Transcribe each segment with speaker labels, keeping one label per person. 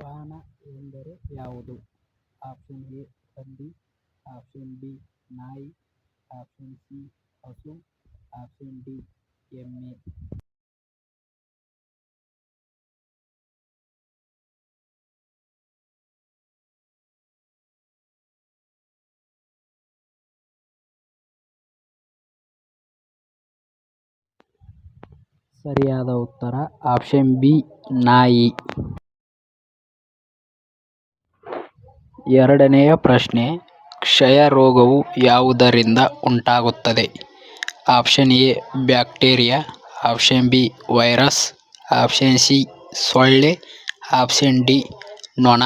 Speaker 1: ವಾಹನ ಎಂದರೆ ಯಾವುದು? ಆಪ್ಷನ್ ಎ ಹಂದಿ ಆಪ್ಷನ್ ಬಿ ನಾಯಿ. ಆಪ್ಷನ್ ಸಿ ಹಸು. ಆಪ್ಷನ್ ಡಿ ಎಮ್ಮೆ. ಸರಿಯಾದ ಉತ್ತರ ಆಪ್ಷನ್ ಬಿ ನಾಯಿ. ಎರಡನೆಯ ಪ್ರಶ್ನೆ, ಕ್ಷಯ ರೋಗವು ಯಾವುದರಿಂದ ಉಂಟಾಗುತ್ತದೆ? Option A, bacteria. Option B, virus. Option C, ಸೊಳ್ಳೆ. ಆಪ್ಷನ್ ಡಿ, ನೊಣ.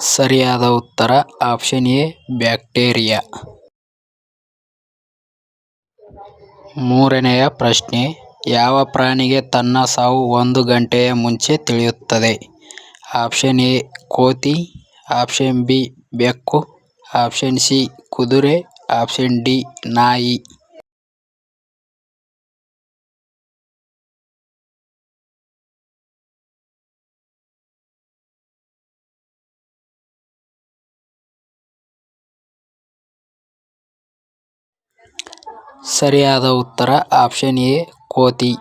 Speaker 1: ಸರಿಯಾದ ಉತ್ತರ ಆಪ್ಷನ್ ಎ, ಬ್ಯಾಕ್ಟೀರಿಯಾ. ಮೂರನೆಯ ಪ್ರಶ್ನೆ, ಯಾವ ಪ್ರಾಣಿಗೆ ತನ್ನ ಸಾವು ಒಂದು ಗಂಟೆಯ ಮುಂಚೆ ತಿಳಿಯುತ್ತದೆ? ಆಪ್ಷನ್ ಎ, ಕೋತಿ. ಆಪ್ಷನ್ ಬಿ, ಬೆಕ್ಕು. ಆಪ್ಷನ್ ಸಿ, ಕುದುರೆ. ಆಪ್ಷನ್ ಡಿ, ನಾಯಿ. ಸರಿಯಾದ ಉತ್ತರ ಆಪ್ಷನ್ ಎ ಕೋತಿ.